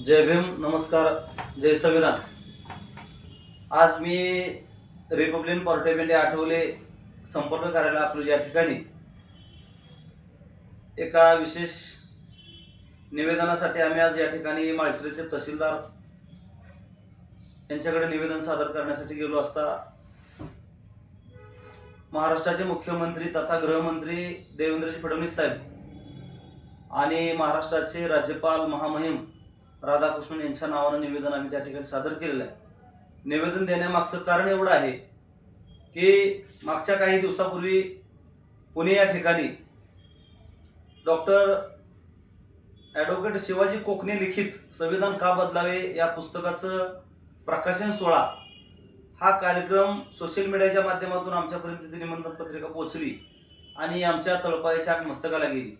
जय भीम नमस्कार जय संविधान. आज मी Republican Party of India Athawale संपर्क कार्यालय आपलं या ठिकाणी एका विशेष निवेदनासाठी आम्ही आज या ठिकाणी माळसरीचे तहसीलदार यांच्याकडे निवेदन सादर करण्यासाठी गेलो असता महाराष्ट्राचे मुख्यमंत्री तथा गृहमंत्री देवेंद्रजी फडणवीस साहेब आणि महाराष्ट्राचे राज्यपाल महामहिम राधाकृष्णन यांच्या नावानं निवेदन आम्ही त्या ठिकाणी सादर केलेलं आहे. निवेदन देण्यामागचं कारण एवढं आहे की मागच्या काही दिवसापूर्वी पुणे या ठिकाणी डॉक्टर ॲडव्होकेट शिवाजी कोकणे लिखित संविधान का बदलावे या पुस्तकाचं प्रकाशन सोहळा हा कार्यक्रम सोशल मीडियाच्या माध्यमातून आमच्यापर्यंत ती निमंत्रण पत्रिका पोहोचली आणि आमच्या तळपायाच्या मस्तकाला गेली.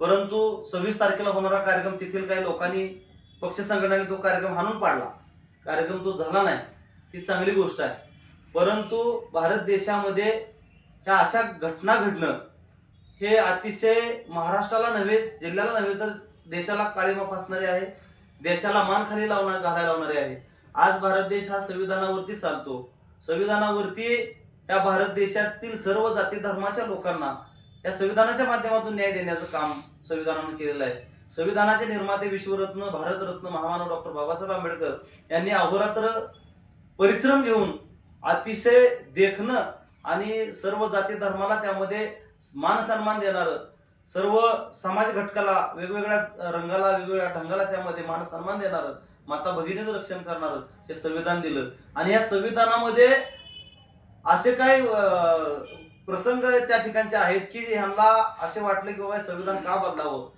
परंतु सव्वीस तारखेला होणारा कार्यक्रम तेथील काही लोकांनी पक्ष संघटनेने तो कार्यक्रम हाणून पाडला. कार्यक्रम तो झाला नाही. ती चांगली गोष्ट आहे. परंतु भारत देशामध्ये ह्या अशा घटना घडणं हे अतिशय महाराष्ट्राला नव्हे जिल्ह्याला नव्हे तर देशाला काळीमा फासणारे आहे. देशाला मान खाली लावणार घालायला लावणारे आहे. आज भारत देश हा संविधानावरती चालतो. संविधानावरती या भारत देशातील सर्व जाती धर्माच्या लोकांना या संविधानाच्या माध्यमातून न्याय देण्याचं काम संविधानानं केलेलं आहे. संविधानाचे निर्माते विश्वरत्न भारतरत्न महामानव डॉक्टर बाबासाहेब आंबेडकर यांनी अहोरात्र परिश्रम घेऊन अतिशय देखणं आणि सर्व जाती धर्माला त्यामध्ये मान सन्मान देणारं सर्व समाज घटकाला वेगवेगळ्या रंगाला वेगवेगळ्या ढंगाला त्यामध्ये मान सन्मान देणारं माता भगिनीचं रक्षण करणारं हे संविधान दिलं. आणि या संविधानामध्ये असे काही प्रसंग त्या ठिकाणचे आहेत की ह्यांना असे वाटले की बाबा संविधान का बदलावं?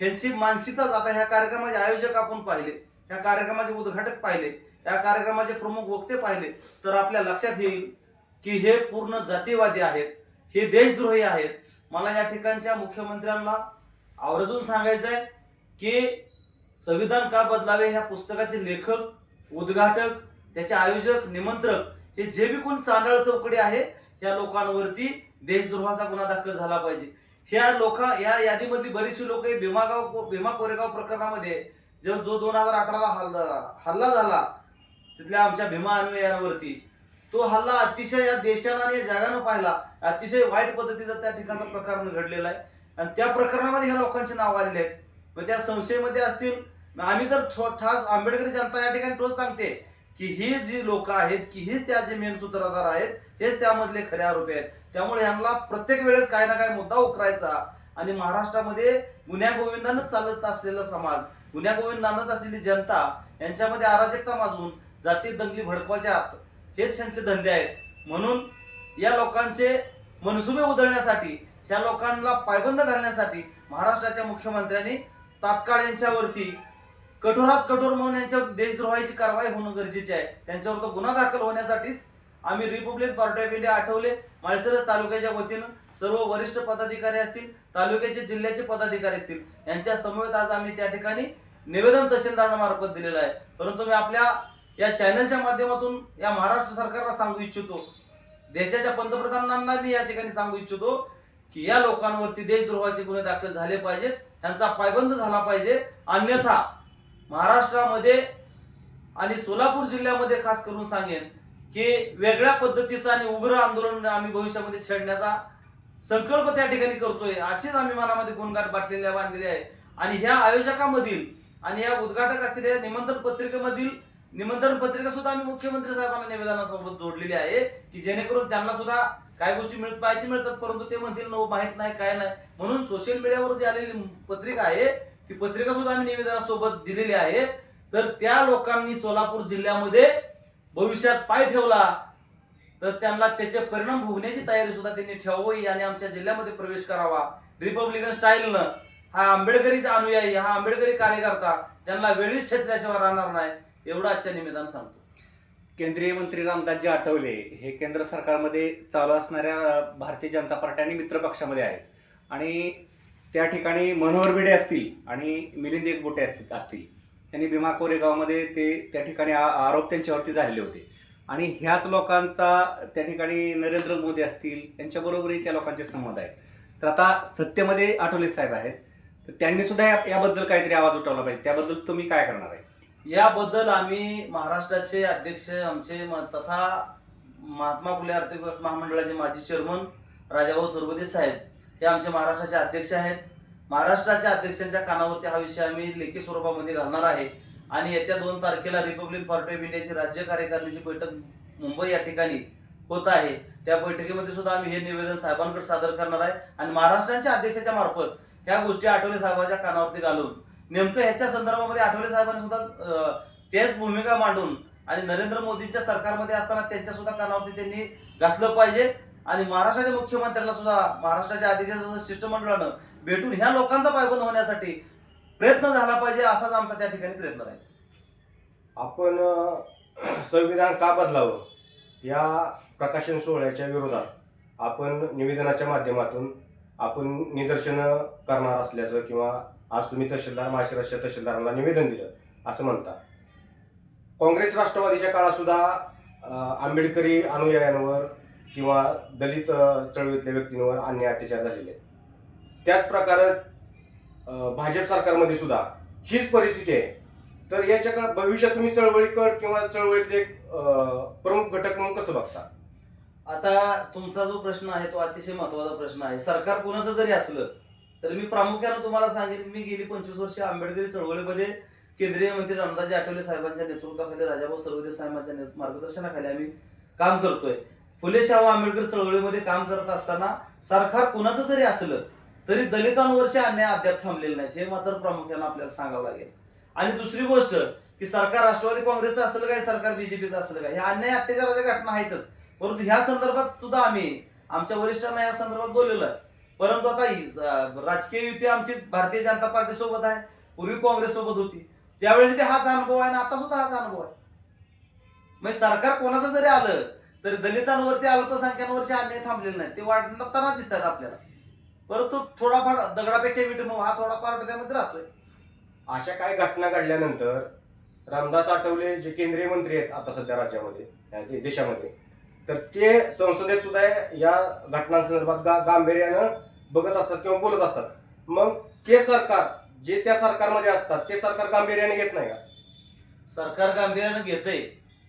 ह्यांची मानसिकताच आता ह्या कार्यक्रमाचे आयोजक आपण पाहिले ह्या कार्यक्रमाचे उद्घाटक पाहिले या कार्यक्रमाचे प्रमुख वक्ते पाहिले तर आपल्या लक्षात येईल की हे पूर्ण जातीवादी आहेत हे देशद्रोही आहेत. मला या ठिकाणच्या मुख्यमंत्र्यांना आवर्जून सांगायचं आहे की संविधान का बदलावे ह्या पुस्तकाचे लेखक उद्घाटक त्याचे आयोजक निमंत्रक हे जे बी कोण चांदळ चौकडी आहे या लोकांवरती देशद्रोहाचा गुन्हा दाखल झाला पाहिजे. ह्या लोक या यादीमधली बरीचशी लोक भीमागाव भीमा कोरेगाव प्रकरणामध्ये जेव्हा जो दोन हजार अठराला हल्ला हल्ला झाला तिथल्या आमच्या भीमा अनुयायांवरती तो हल्ला अतिशय या देशानं आणि या जगानं पाहिला. अतिशय वाईट पद्धतीचा त्या ठिकाणचा प्रकार घडलेला आहे. आणि त्या प्रकरणामध्ये ह्या लोकांची नाव आलेली आहेत. मग त्या संशयमध्ये असतील आम्ही तर ठास आंबेडकरी जनता या ठिकाणी ठोस सांगते. की ही जी लोक आहेत की हेच त्या जे मेन सूत्रधार आहेत हेच त्यामधले खरे आरोपी आहेत. त्यामुळे यांना प्रत्येक वेळेस काही ना काही मुद्दा उकरायचा. आणि महाराष्ट्रामध्ये गुन्ह्या गोविंदानं चालत असलेला समाज गुन्ह्या गोविंद असलेली जनता यांच्यामध्ये अराजकता माजून जाती दंगली भडकवायच्या आत हेच त्यांचे धंदे आहेत. म्हणून या लोकांचे मनसुबे उधळण्यासाठी ह्या लोकांना पायबंद घालण्यासाठी महाराष्ट्राच्या मुख्यमंत्र्यांनी तात्काळ यांच्यावरती कठोरात कठोर म्हणून यांच्यावर देशद्रोहाची कारवाई होणं गरजेचे आहे. त्यांच्यावर तो गुन्हा दाखल होण्यासाठीच आम्ही Republic Party of India Athawale. Malsaras तालुक्याच्या वतीनं सर्व वरिष्ठ पदाधिकारी असतील तालुक्याचे जिल्ह्याचे पदाधिकारी असतील यांच्या समवेत आज आम्ही त्या ठिकाणी निवेदन तहसीलदारांमार्फत दिलेलं आहे. परंतु मी आपल्या या चॅनलच्या माध्यमातून या महाराष्ट्र सरकारला सांगू इच्छितो देशाच्या पंतप्रधानांना मी या ठिकाणी सांगू इच्छितो की या लोकांवरती देशद्रोहाचे गुन्हे दाखल झाले पाहिजेत त्यांचा पायबंद झाला पाहिजे. अन्यथा महाराष्ट्रामध्ये आणि सोलापूर जिल्ह्यामध्ये खास करून सांगेन की वेगळ्या पद्धतीचं आणि उग्र आंदोलन आम्ही भविष्यामध्ये छेडण्याचा संकल्प त्या ठिकाणी करतोय अशीच आम्ही मनामध्ये गुणगाठ बाटलेल्या बांधलेली आहे. आणि ह्या आयोजकामधील आणि या उद्घाटक असलेल्या निमंत्रण पत्रिकेमधील निमंत्रण पत्रिका सुद्धा आम्ही मुख्यमंत्री साहेबांना निवेदनासोबत जोडलेली आहे की जेणेकरून त्यांना सुद्धा काय गोष्टी मिळत माहिती मिळतात परंतु ते म्हणतील नो माहीत नाही काय नाही. म्हणून सोशल मीडियावर जी आलेली पत्रिका आहे ती पत्रिका सुद्धा आम्ही निवेदनासोबत दिलेली आहे. तर त्या लोकांनी सोलापूर जिल्ह्यामध्ये भविष्यात पाय ठेवला तर त्यांना त्याचे परिणाम भोगण्याची तयारी सुद्धा त्यांनी ठेवावी आणि आमच्या जिल्ह्यामध्ये प्रवेश करावा. रिपब्लिकन स्टाईलनं हा आंबेडकरीचा अनुयायी हा आंबेडकरी कार्यकर्ता त्यांना वेळीच छेचल्याशिवाय राहणार नाही एवढं आजच्या निवेदन सांगतो. केंद्रीय मंत्री रामदासजी आठवले हे केंद्र सरकारमध्ये चालू असणाऱ्या भारतीय जनता पार्टी आणि मित्र पक्षामध्ये आहेत. आणि त्या ठिकाणी मनोहर भिडे असतील आणि मिलिंद एकबोटे असतील असतील. यांनी भीमा कोरेगावमध्ये ते त्या ठिकाणी आ- आरोप त्यांच्यावरती झालेले होते. आणि ह्याच लोकांचा त्या ठिकाणी नरेंद्र मोदी असतील यांच्याबरोबरही त्या लोकांचे संबंध आहेत. तर आता सत्तेमध्ये आठवले साहेब आहेत. तर त्यांनी सुद्धा या- याबद्दल काहीतरी आवाज उठवला पाहिजे. त्याबद्दल तुम्ही काय करणार आहे? याबद्दल आम्ही महाराष्ट्राचे अध्यक्ष आमचे म- तथा महात्मा फुले आर्थिक विकास महामंडळाचे माजी चेअरमन राजाभाऊ सरबदे साहेब हे आमचे महाराष्ट्राचे अध्यक्ष आहेत. महाराष्ट्राच्या अध्यक्षांच्या कानावरती हा विषय आम्ही लेखी स्वरूपामध्ये घालणार आहे. आणि येत्या दोन तारखेला रिपब्लिक पार्टी ऑफ इंडियाची राज्य कार्यकारिणीची बैठक मुंबई या ठिकाणी होत आहे. त्या बैठकीमध्ये सुद्धा आम्ही हे निवेदन साहेबांकडे सादर करणार आहे. आणि महाराष्ट्राच्या अध्यक्षाच्या मार्फत ह्या गोष्टी आठवले साहेबांच्या कानावरती घालून नेमकं ह्याच्या संदर्भामध्ये आठवले साहेबांनी सुद्धा तेच भूमिका मांडून आणि नरेंद्र मोदींच्या सरकारमध्ये असताना त्यांच्या सुद्धा कानावरती त्यांनी घातलं पाहिजे. आणि महाराष्ट्राच्या मुख्यमंत्र्याला सुद्धा महाराष्ट्राच्या अध्यक्षाचं शिष्टमंडळानं भेटून ह्या लोकांचा पायबंद होण्यासाठी प्रयत्न झाला पाहिजे असाच आमचा त्या ठिकाणी प्रयत्न राहील. आपण संविधान का बदलावं? या प्रकाशन सोहळ्याच्या विरोधात आपण निवेदनाच्या माध्यमातून आपण निदर्शनं करणार असल्याचं किंवा आज तुम्ही तहसीलदार माशिरसच्या तहसीलदारांना निवेदन दिलं असं म्हणता काँग्रेस राष्ट्रवादीच्या काळात सुद्धा आंबेडकरी अनुयायांवर किंवा दलित चळवळीतल्या व्यक्तींवर अन्याय अत्याचार झालेले आहेत. त्याच प्रकारे भाजप सरकारमध्ये सुद्धा हीच परिस्थिती आहे. तर याच्या भविष्यात तुम्ही चळवळीकड किंवा चळवळीतले प्रमुख घटक म्हणून कसं बघता? आता तुमचा जो प्रश्न आहे तो अतिशय महत्त्वाचा प्रश्न आहे. सरकार कुणाचं जरी असलं तर मी प्रामुख्यानं तुम्हाला सांगेन की मी गेली पंचवीस वर्ष आंबेडकरी चळवळीमध्ये केंद्रीय मंत्री रामदासजी आठवले साहेबांच्या नेतृत्वाखाली राजाभाऊ सर्वदे साहेबांच्या मार्गदर्शनाखाली आम्ही काम करतोय. फुले शाहू आंबेडकर चळवळीमध्ये काम करत असताना सरकार कुणाचं जरी असलं तरी दलितांवरचे अन्याय अद्याप थांबलेले नाहीत. हे मात्र प्रामुख्यानं आपल्याला सांगावं लागेल. आणि दुसरी गोष्ट की सरकार राष्ट्रवादी काँग्रेसचं असलं काय सरकार बीजेपीचं असलं काय ह्या अन्याय अत्याचाराच्या घटना आहेतच. परंतु ह्या संदर्भात सुद्धा आम्ही आमच्या वरिष्ठांना या संदर्भात बोललेलं आहे. परंतु आता ही, राजकीय युती आमची भारतीय जनता पार्टी सोबत आहे. पूर्वी काँग्रेस सोबत होती. त्यावेळेस बी हाच अनुभव आहे आणि आता सुद्धा हाच अनुभव आहे. म्हणजे सरकार कोणाचं जरी आलं तरी दलितांवरती अल्पसंख्याकांवरचे अन्याय थांबलेले नाही ते वाढताना दिसतात आपल्याला. परंतु थोडाफार दगडापेक्षा विटमोह हा थोडाफार त्यामध्ये राहतोय. अशा काय घटना घडल्यानंतर रामदास आठवले जे केंद्रीय मंत्री आहेत आता सध्या राज्यामध्ये देशामध्ये तर ते संसदेत सुद्धा या घटनांसंदर्भात गा गांभीर्यानं बघत असतात किंवा बोलत असतात. मग ते सरकार जे त्या सरकारमध्ये असतात ते सरकार गांभीर्याने घेत नाही का? सरकार गांभीर्यानं घेतंय.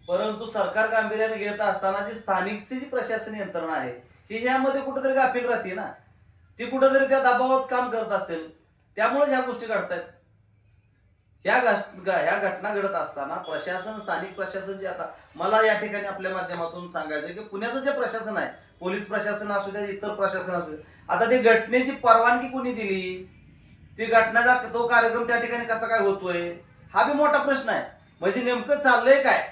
परंतु सरकार गांभीर्याने घेत असताना जी स्थानिकची जी प्रशासन यंत्रणा आहे ही यामध्ये कुठेतरी गाफील राहते ना. ती कुठेतरी त्या दबावात काम करत असतील त्यामुळे ह्या गोष्टी घडतायत. ह्या ह्या घटना घडत असताना प्रशासन स्थानिक प्रशासन जे आता मला या ठिकाणी आपल्या माध्यमातून सांगायचं की पुण्याचं जे प्रशासन आहे पोलीस प्रशासन असू द्या इतर प्रशासन असू द्या आता ती घटनेची परवानगी कोणी दिली? ती घटनाचा तो कार्यक्रम त्या ठिकाणी कसा काय होतोय? हा बी मोठा प्रश्न आहे. म्हणजे नेमकं चाललंय काय?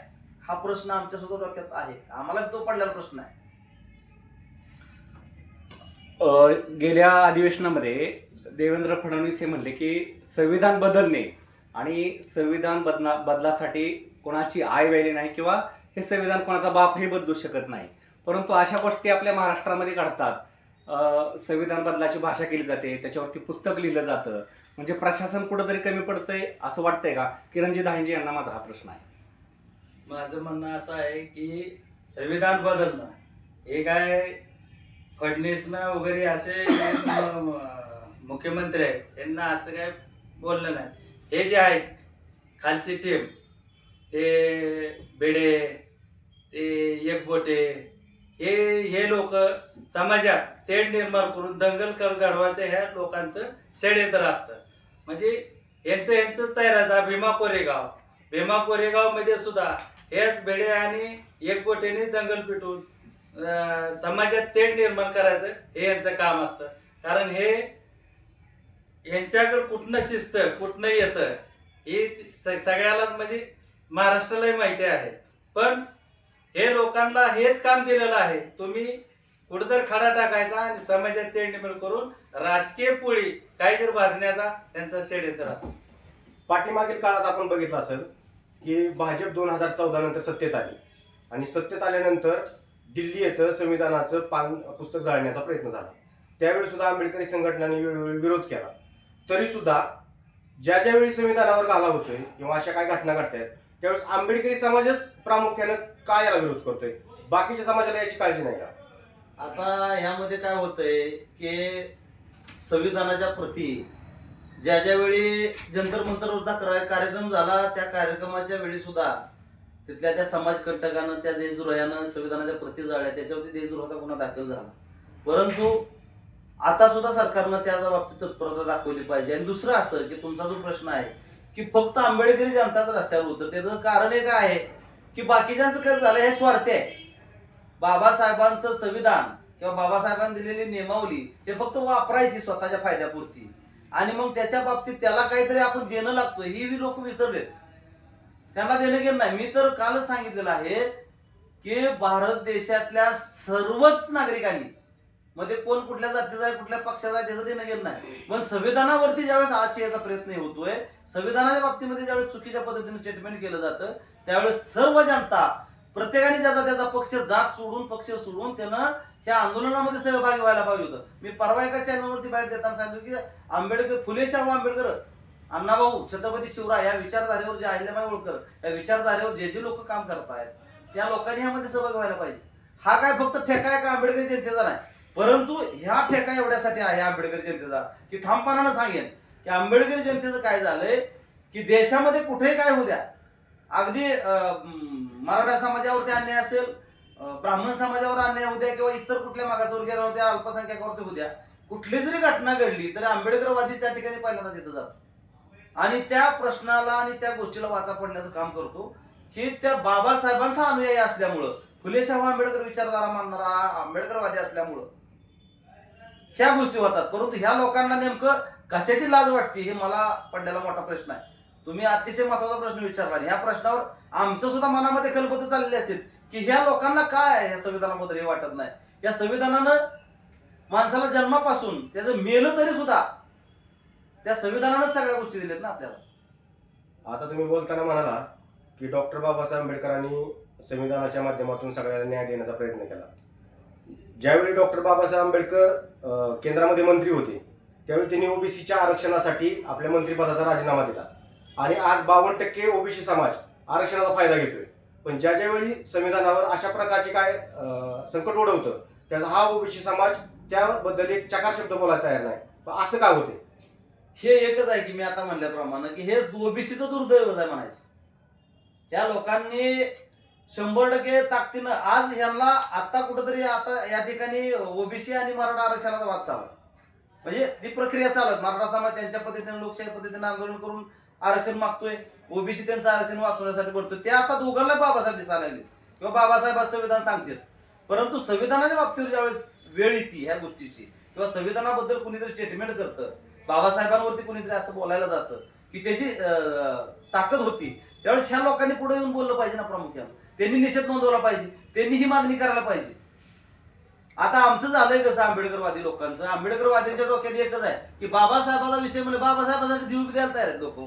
हा प्रश्न आमच्या सुद्धा डोक्यात आहे. आम्हाला तो पडलेला प्रश्न आहे. अ, गेल्या अधिवेशनामध्ये देवेंद्र फडणवीस हे म्हणले की संविधान बदलणे आणि संविधान बदला बदलासाठी कोणाची आय व्हायली नाही किंवा हे संविधान कोणाचा बापही बदलू शकत नाही. परंतु अशा गोष्टी आपल्या महाराष्ट्रामध्ये घडतात. अ, संविधान बदलाची भाषा केली जाते त्याच्यावरती पुस्तक लिहिलं जातं. म्हणजे प्रशासन कुठंतरी कमी पडतंय असं वाटतंय का? किरणजी दाहिंजी यांना माझा हा प्रश्न आहे. माझं म्हणणं असं आहे की संविधान बदलणं. हे काय फडणवीसनं वगैरे असे मुख्यमंत्री आहेत यांना असं काय बोललं नाही. हे जे आहेत खालची टीम ते बेडे ते एकबोटे हे हे लोक समाजात तेढ निर्माण करून दंगल कर घडवायचं ह्या लोकांचं षडयंत्र असतं. म्हणजे यांचं यांचं तयार भीमा कोरेगाव. भीमा कोरेगावमध्ये सुद्धा हेच बेडे आणि एकबोटेने दंगल पिटून समाजात तेढ निर्माण करायचं हे यांचं काम असतं. कारण हे यांच्याकडे कुठनं शिस्त कुठनं येतं हे सगळ्यालाच म्हणजे महाराष्ट्रालाही माहिती आहे. पण हे लोकांना हेच काम दिलेलं आहे. तुम्ही कुठंतर खडा टाकायचा आणि समाजात तेढ निर्माण करून राजकीय पोळी काहीतरी भाजण्याचा त्यांचा षडयंत्र असतो. पाठीमागील काळात आपण बघितलं असेल की भाजप दोन हजार चौदा नंतर सत्तेत आली. आणि सत्तेत आल्यानंतर दिल्ली येथं संविधानाचं पान पुस्तक जाळण्याचा प्रयत्न झाला. त्यावेळी सुद्धा आंबेडकरी संघटनांनी वेळोवेळी विरोध केला. तरी सुद्धा ज्या ज्या वेळी संविधानावर घाला होतोय किंवा अशा काय घटना घडतायत त्यावेळेस आंबेडकरी समाजच प्रामुख्यानं काय याला विरोध करतोय? बाकीच्या समाजाला याची काळजी नाही का? आता ह्यामध्ये काय होतंय की संविधानाच्या प्रती ज्या ज्यावेळी जंतर मंतरवरचा कार्यक्रम झाला त्या कार्यक्रमाच्या वेळी सुद्धा तिथल्या त्या समाजकंटकानं त्या देशद्रोहानं संविधानाच्या प्रती जाळल्या त्याच्यावरती देशद्रोहाचा गुन्हा दाखल झाला. परंतु आता सुद्धा सरकारनं त्या बाबतीत तत्परता दाखवली पाहिजे. आणि दुसरं असं की तुमचा जो प्रश्न आहे की फक्त आंबेडकरी जनताच रस्त्यावर होतं त्याचं कारण एक आहे की बाकीच्यांचं काय झालं हे स्वार्थी आहे. बाबासाहेबांचं संविधान किंवा बाबासाहेबांनी दिलेली नियमावली हे फक्त वापरायची स्वतःच्या फायद्यापुरती. आणि मग त्याच्या बाबतीत त्याला काहीतरी आपण देणं लागतोय. ही लोक विसरलेत. त्यांना देणं गेलं नाही. मी तर कालच सांगितलेलं आहे की भारत देशातल्या सर्वच नागरिकांनी मध्ये कोण कुठल्या जातीचा आहे कुठल्या पक्षाचा आहे त्याचं देणं गेलं नाही. पण संविधानावरती ज्यावेळेस आज याचा प्रयत्न होतोय संविधानाच्या बाबतीमध्ये ज्यावेळेस चुकीच्या पद्धतीने स्टेटमेंट केलं जातं त्यावेळेस सर्व जनता प्रत्येकाने ज्याचा त्याचा पक्ष जात सोडून पक्ष सोडून त्यानं ह्या आंदोलनामध्ये सहभागी व्हायला पाहिजे होतं. मी परवा एका चॅनलवरती बाहेर देताना सांगितलं की आंबेडकर फुले शाहू आंबेडकर अण्णाभाऊ छत्रपती शिवराय या विचारधारेवर जे अहिल्याबाई होळकर या विचारधारेवर जे जे लोक काम करत आहेत त्या लोकांनी ह्यामध्ये सहभागी व्हायला पाहिजे. हा काय फक्त ठेका आहे का आंबेडकर जनतेचा नाही? परंतु ह्या ठेका एवढ्यासाठी आहे आंबेडकर जनतेचा की ठामपणानं सांगेन की आंबेडकर जनतेचं काय झालंय की देशामध्ये कुठेही काय होऊ द्या. अगदी मराठा समाजावरती अन्याय असेल ब्राह्मण समाजावर अन्याय होऊ द्या किंवा इतर कुठल्या मागासवर्गीयांवर होत्या अल्पसंख्याकावरती होऊ द्या कुठली जरी घटना घडली तरी आंबेडकरवादी त्या ठिकाणी पहिल्यांदा तिथं जातो. आणि त्या प्रश्नाला आणि त्या गोष्टीला वाचा पडण्याचं काम करतो. हे त्या बाबासाहेबांचा अनुयायी असल्यामुळं फुलेशाहू आंबेडकर विचारधारा मानणारा आंबेडकरवादी असल्यामुळं ह्या गोष्टी होतात. परंतु ह्या लोकांना नेमकं कशाची लाज वाटते हे मला पडलेला मोठा प्रश्न आहे. तुम्ही अतिशय महत्त्वाचा प्रश्न विचारला ह्या प्रश्नावर आमचं सुद्धा मनामध्ये खलबत चाललेले असतील. की ह्या लोकांना काय आहे? ह्या संविधानाबद्दल हे वाटत नाही. या संविधानानं माणसाला जन्मापासून त्याचं मेलं तरी सुद्धा त्या संविधानानं सगळ्या गोष्टी दिल्यात ना आपल्याला. आता तुम्ही बोलताना म्हणाला की डॉक्टर बाबासाहेब आंबेडकरांनी संविधानाच्या माध्यमातून सगळ्याला न्याय देण्याचा प्रयत्न केला. ज्यावेळी डॉक्टर बाबासाहेब आंबेडकर केंद्रामध्ये मंत्री होते त्यावेळी त्यांनी ओबीसीच्या आरक्षणासाठी आपल्या मंत्रिपदाचा राजीनामा दिला. आणि आज बावन्न टक्के ओबीसी समाज आरक्षणाचा फायदा घेतोय. पण ज्या ज्यावेळी संविधानावर अशा प्रकारचे काय संकट ओढवतं त्याचा हा ओबीसी समाज त्याबद्दल एक चकार शब्द बोलायला तयार नाही. पण असं काय होते? हे एकच आहे की मी आता म्हणल्याप्रमाणे की हे ओबीसीचं दुर्दैव आहे म्हणायचं. या लोकांनी शंभर टक्के ताकदीनं आज ह्यांना आता कुठंतरी आता या ठिकाणी ओबीसी आणि मराठा आरक्षणाचा वाद चालू म्हणजे ती प्रक्रिया चालत मराठा समाज त्यांच्या पद्धतीने लोकशाही पद्धतीने आंदोलन करून आरक्षण मागतोय. ओबीसी त्यांचं आरक्षण वाचवण्यासाठी भरतो ते आता दोघांना बाबासाहेब दिसायला लागले किंवा बाबासाहेब आज संविधान सांगतात. परंतु संविधानाच्या बाबतीवर ज्यावेळेस वेळ येते ह्या गोष्टीची किंवा संविधानाबद्दल कुणीतरी स्टेटमेंट करतं बाबासाहेबांवरती कुणीतरी असं बोलायला जातं की त्याची ताकद होती त्यावेळेस ह्या लोकांनी पुढे येऊन बोललं पाहिजे ना प्रामुख्यानं. त्यांनी निषेध नोंदवला पाहिजे. त्यांनी ही मागणी करायला पाहिजे. आता आमचं झालंय कसं आंबेडकरवादी लोकांचं? आंबेडकरवाद्यांच्या डोक्यात एकच आहे की बाबासाहेबाचा विषय म्हणजे बाबासाहेबासाठी देऊ द्यायला तयार आहेत लोक.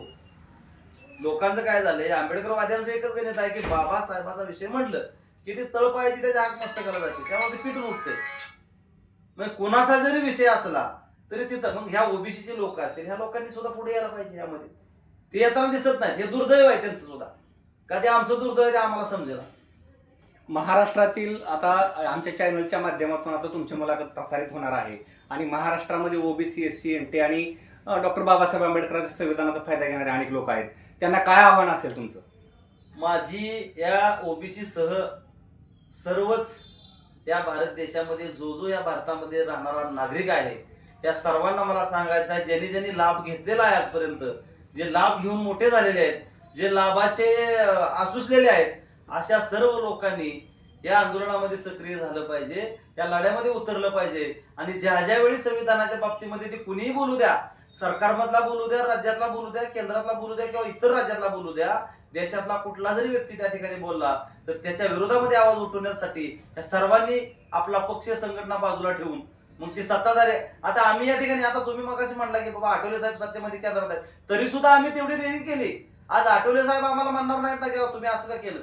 लोकांचं काय झालंय आंबेडकरवाद्यांचं एकच गणित आहे की बाबासाहेबाचा विषय म्हटलं की ते तळपायची त्याच्या आग मस्त करायला जाते त्यामुळे ते पिटून उठते मग कोणाचा जरी विषय असला तरी तिथं मग ह्या ओबीसीचे लोक असतील ह्या लोकांनी सुद्धा पुढे यायला पाहिजे यामध्ये. ते येताना दिसत नाही हे दुर्दैव आहे त्यांचं सुद्धा. का ते आमचं दुर्दैव ते आम्हाला समजेल महाराष्ट्रातील आता आमच्या चॅनलच्या माध्यमातून आता तुमची मुलाखत प्रसारित होणार आहे. आणि महाराष्ट्रामध्ये OBC S C N T आणि डॉक्टर बाबासाहेब आंबेडकरांच्या संविधानाचा फायदा घेणारे अनेक लोक आहेत. त्यांना काय आव्हान असेल तुमचं? माझी या ओबीसी सह सर्वच या भारत देशामध्ये जो जो या भारतामध्ये राहणारा नागरिक आहे या सर्वांना मला सांगायचं आहे ज्यांनी ज्यांनी लाभ घेतलेला आहे आजपर्यंत जे लाभ घेऊन मोठे झालेले आहेत जे लाभाचे आसुसलेले आहेत अशा सर्व लोकांनी या आंदोलनामध्ये सक्रिय झालं पाहिजे या लढ्यामध्ये उतरलं पाहिजे. आणि ज्या ज्या वेळी संविधानाच्या बाबतीमध्ये ते कुणीही बोलू द्या सरकारमधला बोलू द्या राज्यातला बोलू द्या केंद्रातला बोलू द्या किंवा इतर राज्यातला बोलू द्या देशातला कुठला जरी व्यक्ती त्या ठिकाणी बोलला तर त्याच्या विरोधामध्ये आवाज उठवण्यासाठी या सर्वांनी आपला पक्षीय संघटना बाजूला ठेवून मग ती सत्ताधारी आता आम्ही या ठिकाणी आता तुम्ही मग म्हणला की बाबा आठवले साहेब सत्तेमध्ये केंद्रात आहेत. तरी सुद्धा आम्ही तेवढी रेडी केली. आज आठवले साहेब आम्हाला म्हणणार नाहीत ना किंवा तुम्ही असं का केलं?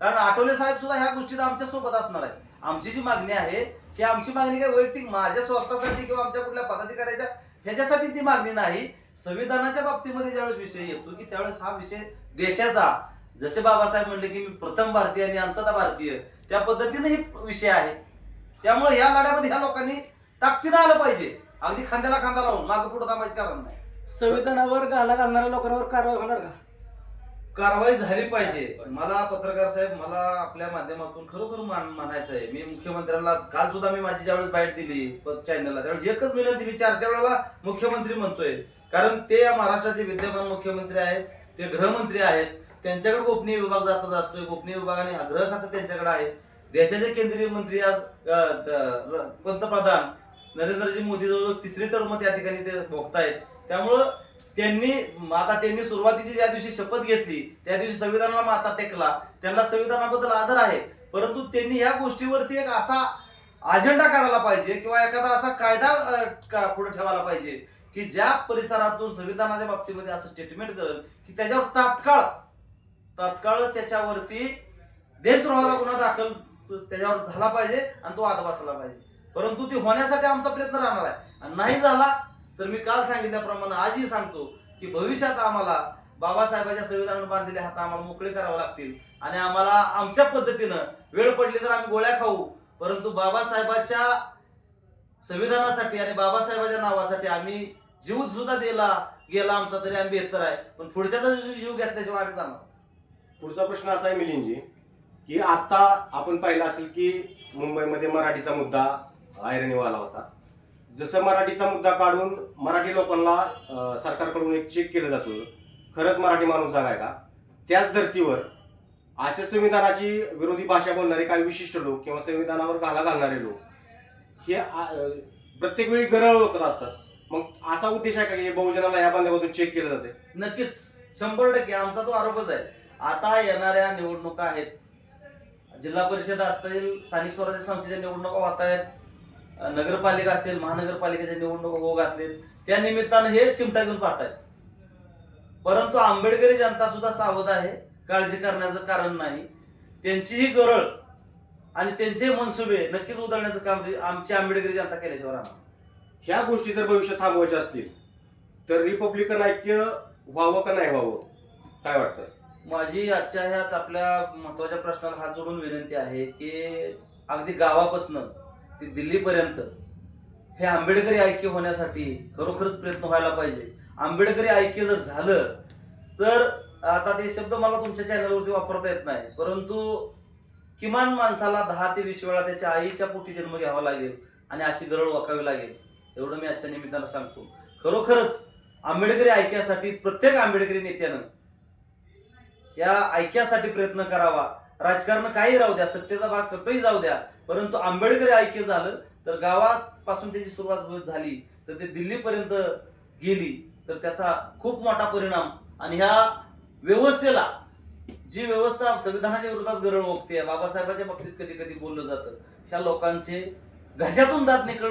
कारण आठवले साहेब सुद्धा ह्या गोष्टीत आमच्यासोबत असणार आहे आमची जी मागणी आहे ही आमची मागणी काय वैयक्तिक माझ्या स्वार्थासाठी किंवा आमच्या कुठल्या पदाधिकाऱ्याच्या ह्याच्यासाठी ती मागणी नाही. संविधानाच्या बाबतीमध्ये ज्यावेळेस विषय येतो की त्यावेळेस हा विषय देशाचा जसे बाबासाहेब म्हणले की मी प्रथम भारतीय आणि अंततः भारतीय त्या पद्धतीने हे विषय आहे. त्यामुळे या लढ्यामध्ये ह्या लोकांनी ताकदीनं आलं पाहिजे. अगदी खांद्याला खांदा लावून मागं पुढे थांबायचं कारण नाही. संविधानावर घाला घालणाऱ्या लोकांवर कारवाई होणार का? कारवाई झाली पाहिजे. मला पत्रकार साहेब मला आपल्या माध्यमातून खरोखर मान म्हणायचं आहे. मी मुख्यमंत्र्यांना काल सुद्धा मी माझी ज्यावेळेस बाईट दिली चॅनलला त्यावेळेस एकच विनंती मी चार चार वेळेला मुख्यमंत्री म्हणतोय. कारण ते या महाराष्ट्राचे विद्यमान मुख्यमंत्री आहेत ते गृहमंत्री आहेत त्यांच्याकडे गोपनीय विभाग जातच असतोय गोपनीय विभागाने गृह खातं त्यांच्याकडे आहे. देशाचे केंद्रीय मंत्री आज पंतप्रधान नरेंद्रजी मोदी जवळ तिसरी टर्म त्या ठिकाणी ते भोगतायत. त्यामुळं त्यांनी आता त्यांनी सुरुवातीची ज्या दिवशी शपथ घेतली त्या दिवशी संविधानाला माथा टेकला त्यांना संविधानाबद्दल आदर आहे. परंतु त्यांनी या गोष्टीवरती एक असा अजेंडा काढायला पाहिजे किंवा एखादा असा कायदा पुढे ठेवायला पाहिजे की ज्या परिसरातून संविधानाच्या बाबतीमध्ये असं स्टेटमेंट करेल की त्याच्यावर तात्काळ तात्काळ त्याच्यावरती देशद्रोहाचा गुन्हा दाखल त्याच्यावर झाला पाहिजे आणि तो आद बसला पाहिजे. परंतु ते होण्यासाठी आमचा प्रयत्न राहणार आहे. आणि नाही झाला तर मी काल सांगितल्याप्रमाणे आजही सांगतो की भविष्यात आम्हाला बाबासाहेबांच्या संविधानाने बांधलेले हात आम्हाला मोकळे करावे लागतील. आणि आम्हाला आमच्या पद्धतीनं वेळ पडली तर आम्ही गोळ्या खाऊ. परंतु बाबासाहेबाच्या संविधानासाठी आणि बाबासाहेबाच्या नावासाठी आम्ही जीव सुद्धा दिला गेला आमचा तरी आम्ही बेहतर आहे. पण पुढच्याचा जीव जीव घेतल्याशिवाय आम्ही जाणार पुढचा प्रश्न असा आहे मिलिंदजी की आता आपण पाहिलं असेल की मुंबईमध्ये मराठीचा मुद्दा ऐरणीवाला होता. जसं मराठीचा मुद्दा काढून मराठी लोकांना सरकारकडून एक चेक केलं जातं खरंच मराठी माणूस जागा आहे का? त्याच धर्तीवर अशा संविधानाची विरोधी भाषा बोलणारे काही विशिष्ट लोक किंवा संविधानावर घाला घालणारे लोक हे प्रत्येक वेळी गरळ होत असतात. मग असा उद्देश आहे का की हे बहुजनाला या बांधल्यामधून चेक केलं जाते नक्कीच. शंभर टक्के. आमचा तो आरोपच आहे. आता येणाऱ्या निवडणुका आहेत. जिल्हा परिषद असतील स्थानिक स्वराज्य संस्थेच्या निवडणुका होत आहेत. नगरपालिका असतील महानगरपालिकेच्या निवडणुका हो घातलीत त्या निमित्तानं हे चिमटा घेऊन पाहतायत. परंतु आंबेडकरी जनता सुद्धा सावध आहे काळजी करण्याचं कारण नाही. त्यांचीही गरळ आणि त्यांचे मनसुबे नक्कीच उधळण्याचं काम आमची आंबेडकरी जनता केल्याशिवाय राहणार ह्या गोष्टी जर भविष्यात थांबवायच्या असतील तर रिपब्लिकन ऐक्य व्हावं का नाही व्हावं? काय वाटतं? माझी आजच्या ह्याच आपल्या महत्त्वाच्या प्रश्नाला हात जोडून विनंती आहे की अगदी गावापासनं ते दिल्लीपर्यंत हे आंबेडकरी ऐक्य होण्यासाठी खरोखरच प्रयत्न व्हायला पाहिजे. आंबेडकरी ऐक्य जर झालं तर आता ते शब्द मला तुमच्या चॅनलवरती वापरता येत नाही. परंतु किमान माणसाला दहा ते वीस वेळा त्याच्या आईच्या पोटी जन्म घ्यावा लागेल आणि अशी गरळ वाकावी लागेल एवढं मी आजच्या निमित्तानं सांगतो. खरोखरच आंबेडकरी ऐक्यासाठी प्रत्येक आंबेडकरी नेत्यानं या ऐक्यासाठी प्रयत्न करावा. राजकारण काही राहू द्या सत्तेचा भाग कटोही जाऊ द्या परंतु आंबेडकरी ऐक्य झालं तर गावापासून त्याची सुरुवात होत झाली तर ते दिल्लीपर्यंत गेली तर त्याचा खूप मोठा परिणाम. आणि ह्या व्यवस्थेला जी व्यवस्था संविधानाच्या विरोधात गरळ ओकते बाबासाहेबांच्या बाबतीत कधी कधी बोललं जातं ह्या लोकांचे घशातून दात निकळ